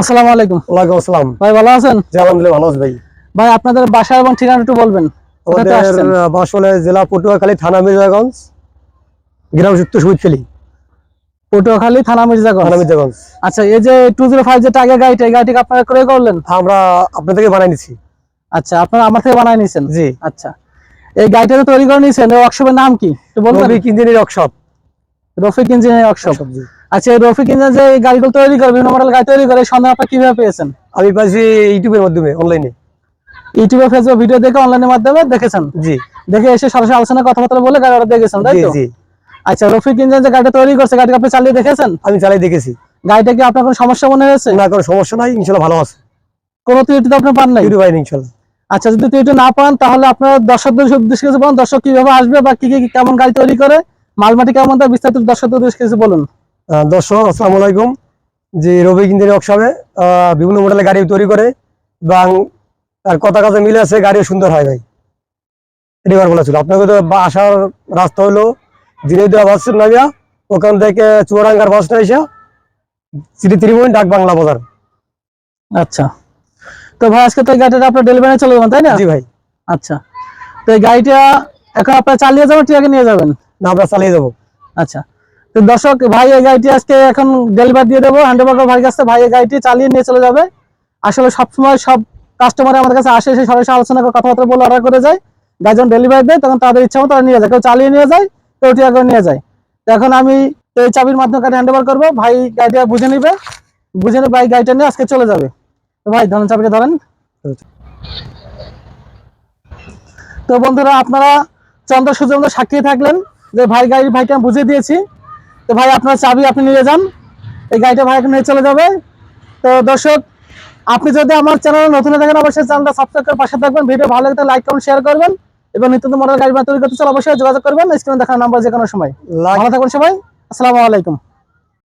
আসসালামু আলাইকুম। ওয়ালাইকুম আসসালাম। ভাই ভালো আছেন? জি আলহামদুলিল্লাহ ভালো আছি ভাই। ভাই আপনাদের বাসা এবং ঠিকানা একটু বলবেন। আমাদের জেলা পটুয়াখালী থানা মির্জাগঞ্জ গ্রাম পটুয়াখালী থানা মির্জাগঞ্জ? থানা মির্জাগঞ্জ। আচ্ছা এই যে টু জিরো ফাইভ যে টাইগার গাড়িটা এই গাড়িটাকে আপনারা ক্রয় করলেন? আমরা আপনার থেকে বানাই নিছি। আচ্ছা আপনারা আমার থেকে বানায় নিছেন? জি। আচ্ছা। এই গাড়িটা তৈরি করে নিয়েছেন ওয়ার্কশপের নাম কি? একটু বলবেন? Rabi engineering workshop Rafiq engineering workshop আচ্ছা এই রফিক ইঞ্জিনিয়ার যে গাড়িগুলো তৈরি করে বিভিন্ন মডেল গাড়ি তৈরি করে এই সন্ধান আপনারা কীভাবে পেয়েছেন? আমি পাইছি ইউটিউবের মাধ্যমে অনলাইনে ইউটিউবে ফেসবুক ভিডিও দেখে অনলাইনের মাধ্যমে দেখেছেন? জি। দেখে এসে সরাসরি আলোচনা কথাবার্তা বলে গাড়ি অর্ডার দেখেছেন তাই তো? জি। আচ্ছা রফিক ইঞ্জিনিয়ার যে গাড়িটা তৈরি করছে গাড়িটা আপনি চালিয়ে দেখেছেন? আমি চালিয়ে দেখেছি। গাড়িটা কি আপনার কোনো সমস্যা মনে হয়েছে? না কোনো সমস্যা নাই ইনশাল্লাহ ভালো আছে। কোনো ত্রুটি তো আপনি পান নাই? ইউটিউব আইন ইনশাল্লাহ। আচ্ছা যদি ত্রুটি না পান তাহলে আপনার দর্শকদের উদ্দেশ্যে কিছু বলুন। দর্শক কীভাবে আসবে বা কি কি কেমন গাড়ি তৈরি করে মালমাটি কেমন তার বিস্তারিত দর্শকদের উদ্দেশ্যে কিছু বলুন। দর্শক আসসালামু আলাইকুম। যে রবি ইঞ্জিনিয়ারিং ওয়ার্কশপে বিভিন্ন মডেলের গাড়ি তৈরি করে এবং আর কথা কাজে মিলে আছে গাড়িও সুন্দর হয় ভাই। এটি বার বলেছিল আপনাকে তো আসার রাস্তা হলো জিনেদুয়া বাস নামিয়া ওখান থেকে চুয়াডাঙ্গার বাস এসে সিটি ত্রিমোহন ডাক বাংলা বাজার। আচ্ছা। তো ভাই আজকে তো এই গাড়িটা আপনার ডেলিভারি চলে যাবেন তাই না? জি ভাই। আচ্ছা। তো এই গাড়িটা এখন আপনার চালিয়ে যাবেন ঠিক নিয়ে যাবেন? না আমরা চালিয়ে যাব। আচ্ছা। তো দর্শক ভাই এই গাড়িটি আজকে এখন ডেলিভারি দিয়ে দেবো। হ্যান্ড ওভার ভাই কাছে ভাই এই গাড়িটি চালিয়ে নিয়ে চলে যাবে। আসলে সবসময় সব কাস্টমার আমাদের কাছে আসে এসে সরাসরি আলোচনা করে কথাবার্তা বলে অর্ডার করে যায়। গাড়ি যখন ডেলিভারি দেয় তখন তাদের ইচ্ছা মতো তারা নিয়ে যায়। কেউ চালিয়ে নিয়ে যায় কেউ টিয়া করে নিয়ে যায়। তো এখন আমি এই চাবির মাধ্যমে গাড়ি হ্যান্ড ওভার করব। ভাই গাড়িটা বুঝে নিবে। বুঝে নিয়ে ভাই গাড়িটা নিয়ে আজকে চলে যাবে। তো ভাই ধরেন চাবিটা ধরেন। তো বন্ধুরা আপনারা চন্দ্র সূর্য সাক্ষী থাকলেন যে ভাই গাড়ি ভাইকে আমি বুঝিয়ে দিয়েছি। তো ভাই আপনার চাবি আপনি নিয়ে যান। এই গাড়িটা ভাই নিয়ে চলে যাবে। তো দর্শক আপনি যদি আমার চ্যানেলে নতুন থাকেন অবশ্যই চ্যানেলটা সাবস্ক্রাইব করে পাশে থাকবেন। ভিডিও ভালো লাগলে লাইক কমেন্ট শেয়ার করবেন এবং নিত্য মডেল গাড়ি তৈরি করতে চান অবশ্যই যোগাযোগ করবেন। স্ক্রিনে দেখার নাম্বার যে কোনো সময়। ভালো থাকবেন সবাই। আসসালামু আলাইকুম।